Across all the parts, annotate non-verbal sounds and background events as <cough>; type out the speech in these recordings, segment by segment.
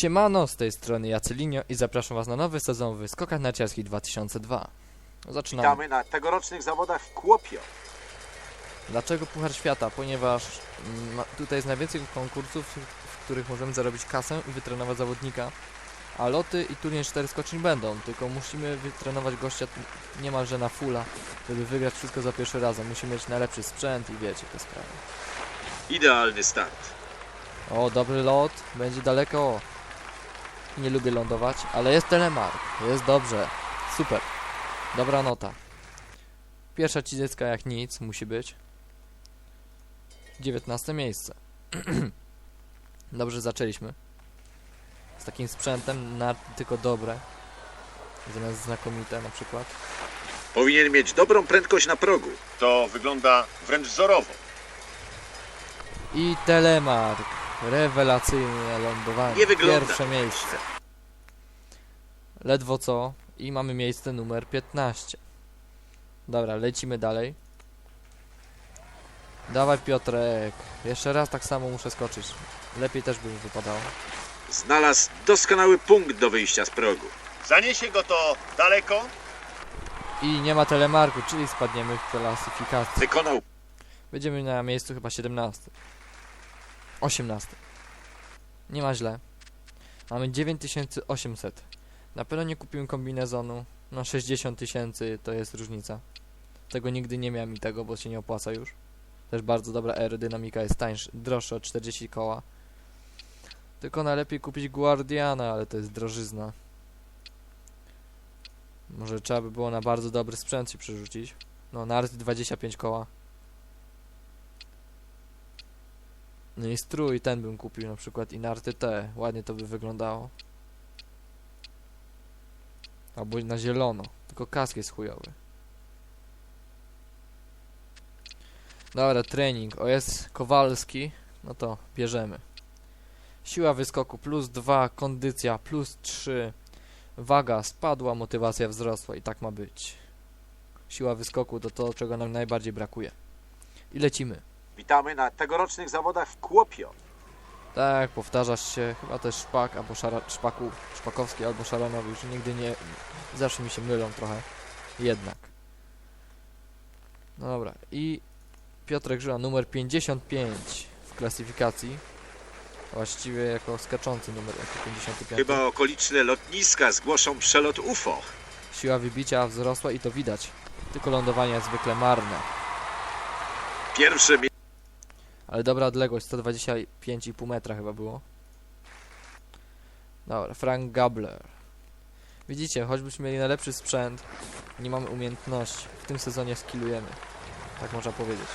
Siemano, z tej strony Jacylinio i zapraszam was na nowy sezon w Skokach Narciarskich 2002. Zaczynamy. Witamy na tegorocznych zawodach w Kłopio. Dlaczego Puchar Świata? Ponieważ mm, tutaj jest najwięcej konkursów, w których możemy zarobić kasę i wytrenować zawodnika. A loty i turniej 4 skoczni będą, tylko musimy wytrenować gościa niemalże na fulla, żeby wygrać wszystko za pierwszy razem. Musimy mieć najlepszy sprzęt i wiecie te sprawy. Idealny start. O, dobry lot, będzie daleko. Nie lubię lądować, ale jest telemark, jest dobrze, super. Dobra nota. Pierwsza cizycka jak nic musi być. 19 miejsce. <clears throat> dobrze zaczęliśmy. Z takim sprzętem, na tylko dobre. Zamiast znakomite na przykład. Powinien mieć dobrą prędkość na progu. To wygląda wręcz wzorowo. I telemark. Rewelacyjne lądowanie. Nie wygląda. Pierwsze miejsce. Ledwo co. I mamy miejsce numer 15. Dobra, lecimy dalej. Dawaj Piotrek. Jeszcze raz tak samo muszę skoczyć. Lepiej też by mi wypadało. Znalazł doskonały punkt do wyjścia z progu. Zaniesie go to daleko. I nie ma telemarku, czyli spadniemy w klasyfikacji. Wykonał Będziemy na miejscu chyba 17. 18. Nie ma źle. Mamy 9800. Na pewno nie kupiłem kombinezonu. No 60 tysięcy to jest różnica. Tego nigdy nie miałem i tego, bo się nie opłaca już. Też bardzo dobra aerodynamika jest tańsza, droższa o 40 koła. Tylko najlepiej kupić Guardiana, ale to jest drożyzna. Może trzeba by było na bardzo dobry sprzęt się przerzucić. No, Nart 25 koła. No i strój ten bym kupił na przykład i narty te. Ładnie to by wyglądało. Albo na zielono. Tylko kask jest chujowy. Dobra, trening. O, jest Kowalski. No to bierzemy. Siła wyskoku plus 2, kondycja plus 3. Waga spadła, motywacja wzrosła i tak ma być. Siła wyskoku to to, czego nam najbardziej brakuje. I lecimy. Witamy na tegorocznych zawodach w Kłopio. Tak, powtarzasz się, chyba też Szpak, albo szara, Szpaku, Szpakowski, albo Szaranowicz, nigdy nie, zawsze mi się mylą trochę, jednak. No dobra, i Piotrek Żyła, numer 55 w klasyfikacji, właściwie jako skaczący numer, jako 55. Chyba okoliczne lotniska zgłoszą przelot UFO. Siła wybicia wzrosła i to widać, tylko lądowanie jest zwykle marne. Pierwsze miejsce. Ale dobra odległość, 125,5 metra chyba było. Dobra, Frank Gabler. Widzicie, choćbyśmy mieli najlepszy sprzęt, nie mamy umiejętności. W tym sezonie skillujemy. Tak można powiedzieć.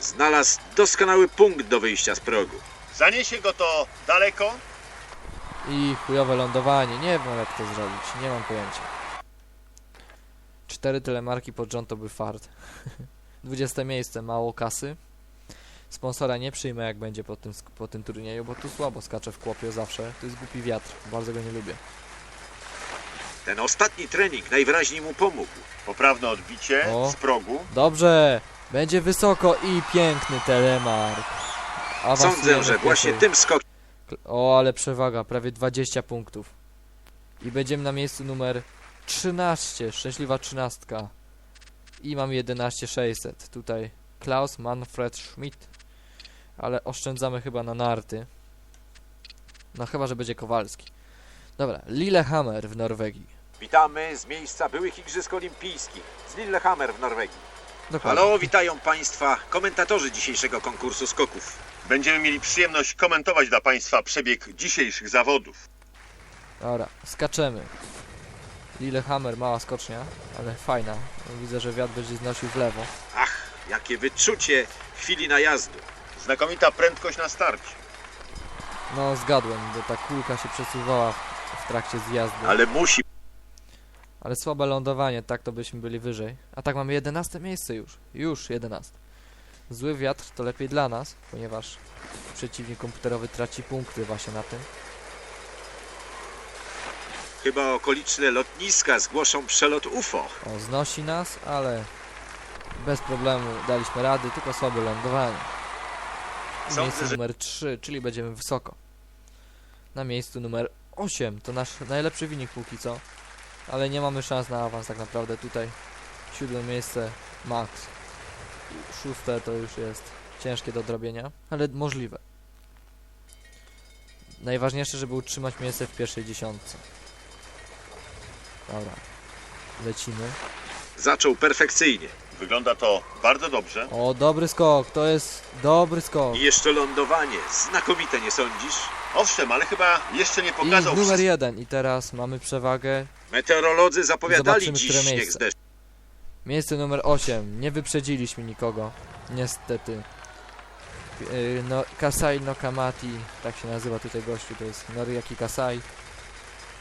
Znalazł doskonały punkt do wyjścia z progu. Zaniesie go to daleko. I chujowe lądowanie. Nie wiem jak to zrobić, nie mam pojęcia. Cztery telemarki pod rząd to był fart. <laughs> 20 miejsce, mało kasy. Sponsora nie przyjmę jak będzie po tym, po tym turnieju, bo tu słabo skaczę w kłopie zawsze. To jest głupi wiatr, bardzo go nie lubię. Ten ostatni trening najwyraźniej mu pomógł. Poprawne odbicie O. z progu. Dobrze, będzie wysoko i piękny telemark. Awansujemy Sądzę, że w właśnie pierwszej- tym skokiem O, ale przewaga, prawie 20 punktów. I będziemy na miejscu numer 13, szczęśliwa trzynastka. I mam 11600. Tutaj Klaus Manfred Schmidt. Ale oszczędzamy chyba na narty. No chyba, że będzie Kowalski. Dobra, Lillehammer w Norwegii. witamy z miejsca byłych Igrzysk Olimpijskich z Lillehammer w Norwegii. Dokładnie. Halo, witają Państwa komentatorzy dzisiejszego konkursu skoków. Będziemy mieli przyjemność komentować dla Państwa przebieg dzisiejszych zawodów. Dobra, skaczemy. Lillehammer, mała skocznia, ale fajna. Widzę, że wiatr będzie znosił w lewo. Ach, jakie wyczucie chwili najazdu. Znakomita prędkość na starcie. No, zgadłem, bo ta kulka się przesuwała w, trakcie zjazdu. Ale musi Ale słabe lądowanie, tak to byśmy byli wyżej. A tak mamy 11 miejsce już. Już 11. Zły wiatr to lepiej dla nas, ponieważ przeciwnik komputerowy traci punkty właśnie na tym. Chyba okoliczne lotniska zgłoszą przelot UFO. O, znosi nas, ale bez problemu daliśmy rady, tylko słabe lądowanie. Miejsce numer 3, czyli będziemy wysoko. na miejscu numer 8. To nasz najlepszy wynik póki co. Ale nie mamy szans na awans tak naprawdę tutaj. Siódme miejsce max. Szóste to już jest ciężkie do odrobienia, ale możliwe. Najważniejsze, żeby utrzymać miejsce w pierwszej dziesiątce. Dobra. Lecimy. Zaczął perfekcyjnie. Wygląda to bardzo dobrze. O, dobry skok, to jest dobry skok. I jeszcze lądowanie. Znakomite, nie sądzisz? Owszem, ale chyba jeszcze nie I pokazał numer jeden. I teraz mamy przewagę. Meteorolodzy zapowiadali Zobaczymy, dziś które śnieg miejsce. z deszczem. Miejsce numer 8. Nie wyprzedziliśmy nikogo. Niestety. Yy, no, Kasai no Kamati, tak się nazywa tutaj gościu, to jest Noriaki Kasai.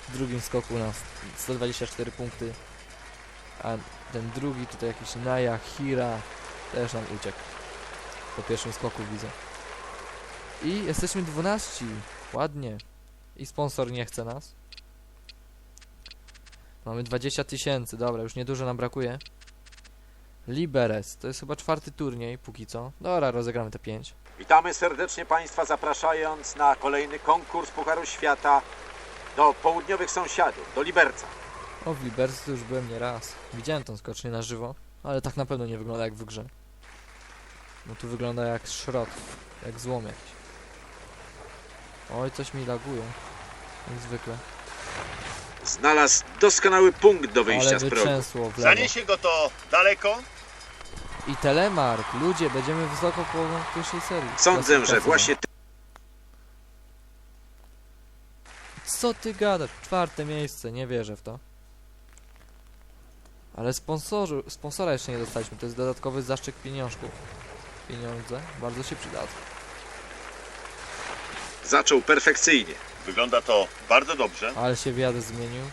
W drugim skoku na 124 punkty. A ten drugi tutaj jakiś Naya Hira też nam uciekł. Po pierwszym skoku widzę. I jesteśmy 12. Ładnie. I sponsor nie chce nas. Mamy 20 tysięcy, dobra, już niedużo nam brakuje. Liberec, to jest chyba czwarty turniej, póki co. Dobra, rozegramy te 5. Witamy serdecznie Państwa, zapraszając na kolejny konkurs Pucharu Świata do południowych sąsiadów, do Liberca. O, w Libercu już byłem nie raz. Widziałem tą skocznię na żywo, ale tak na pewno nie wygląda jak w grze. No tu wygląda jak szrot, jak złom jakiś. Oj, coś mi laguje. Jak zwykle. Znalazł doskonały punkt do wyjścia Ale z progu. wytrzęsło w lewo. Zaniesie go to daleko. I telemark, ludzie, będziemy wysoko po pierwszej serii. Sądzę, że właśnie Co ty gadasz? Czwarte miejsce, nie wierzę w to. Ale sponsorzy, sponsora jeszcze nie dostaliśmy, to jest dodatkowy zaszczyt pieniążków. Pieniądze bardzo się przydadzą. zaczął perfekcyjnie. Wygląda to bardzo dobrze. Ale się wiatr zmienił.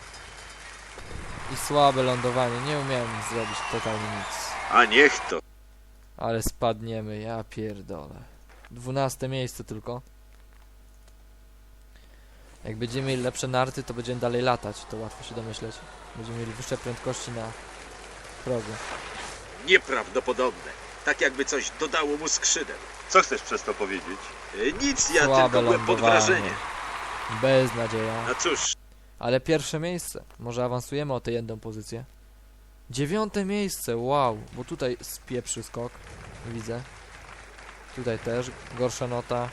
I słabe lądowanie, nie umiałem zrobić totalnie nic. A niech to. Ale spadniemy, ja pierdolę. Dwunaste miejsce tylko. Jak będziemy mieli lepsze narty, to będziemy dalej latać, to łatwo się domyśleć. Będziemy mieli wyższe prędkości na progu. Nieprawdopodobne. Tak jakby coś dodało mu skrzydeł. Co chcesz przez to powiedzieć? E, Nic, ja Słabe tylko byłem pod wrażeniem. Beznadzieja. No cóż, Ale pierwsze miejsce. Może awansujemy o tę jedną pozycję. Dziewiąte miejsce, wow. Bo tutaj spieprzy skok. Widzę. Tutaj też gorsza nota.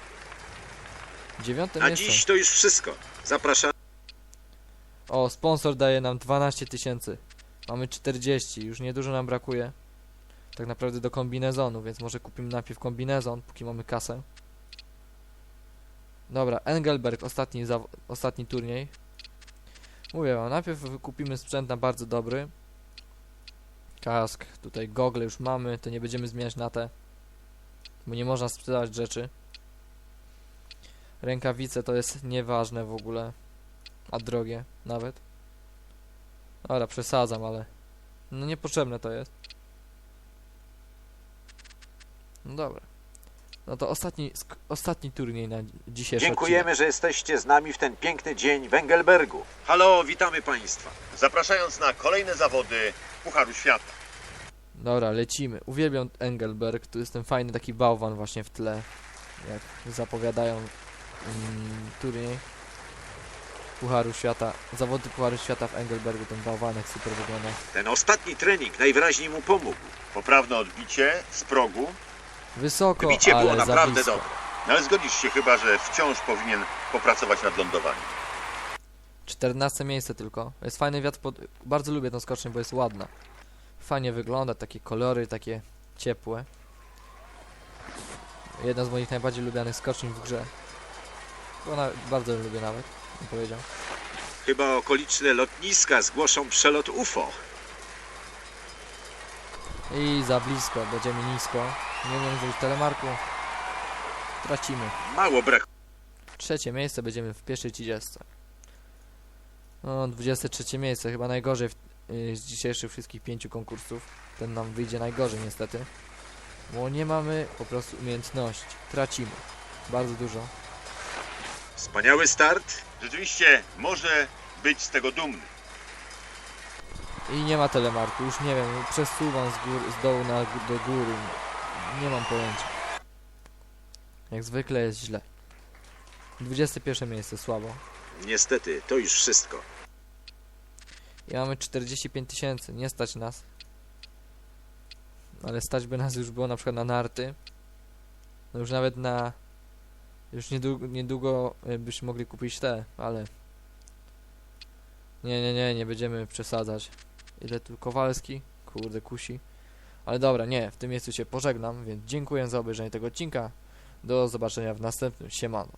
Dziewiąte na miejsce. dziś to już wszystko. Zapraszam. O, sponsor daje nam 12 tysięcy. Mamy 40, już niedużo nam brakuje. Tak naprawdę do kombinezonu, więc może kupimy najpierw kombinezon, póki mamy kasę. Dobra, Engelberg, ostatni, ostatni turniej. Mówię wam, najpierw kupimy sprzęt na bardzo dobry. Kask, tutaj gogle już mamy, to nie będziemy zmieniać na te. Bo nie można sprzedawać rzeczy. Rękawice to jest nieważne w ogóle. A drogie nawet. Dobra, przesadzam, ale no niepotrzebne to jest. No dobra. No to ostatni, ostatni turniej na dzisiejszy Dziękujemy, że jesteście z nami w ten piękny dzień w Engelbergu. Halo, witamy Państwa. Zapraszając na kolejne zawody Pucharu Świata. odcinek. Dobra, lecimy. Uwielbiam Engelberg, tu jest ten fajny taki bałwan właśnie w tle. Jak zapowiadają mm, turniej Pucharu Świata, zawody Pucharu Świata w Engelbergu, ten bałwanek super wygląda. Ten ostatni trening najwyraźniej mu pomógł. Poprawne odbicie z progu. Wysoko, Wybicie ale było za naprawdę blisko. dobre. No ale zgodzisz się chyba, że wciąż powinien popracować nad lądowaniem. 14 miejsce tylko. Jest fajny wiatr pod... Bardzo lubię tą skocznię, bo jest ładna. Fajnie wygląda, takie kolory, takie ciepłe. Jedna z moich najbardziej lubianych skoczni w grze. Bo na... bardzo lubię nawet, bym powiedział. Chyba okoliczne lotniska zgłoszą przelot UFO. I za blisko, będziemy nisko. Nie umiem zrobić telemarku. Tracimy. Mało brak. Trzecie miejsce będziemy w pierwszej 30. No, 23 miejsce, chyba najgorzej w, y, z dzisiejszych wszystkich pięciu konkursów. Ten nam wyjdzie najgorzej niestety. Bo nie mamy po prostu umiejętności. Tracimy. Bardzo dużo. Wspaniały start. Rzeczywiście może być z tego dumny. I nie ma telemarku, już nie wiem, przesuwam z, gór, z dołu na, do góry. Nie mam pojęcia. Jak zwykle jest źle. 21 miejsce, słabo. Niestety, to już wszystko. I mamy 45 tysięcy, nie stać nas. Ale stać by nas już było na przykład na narty. No już nawet na... Już niedługo, niedługo byśmy mogli kupić te, ale... Nie, nie, nie, nie będziemy przesadzać. Ile tu Kowalski? Kurde, kusi. Ale dobra, nie, w tym miejscu się pożegnam, więc dziękuję za obejrzenie tego odcinka. Do zobaczenia w następnym. Siemano.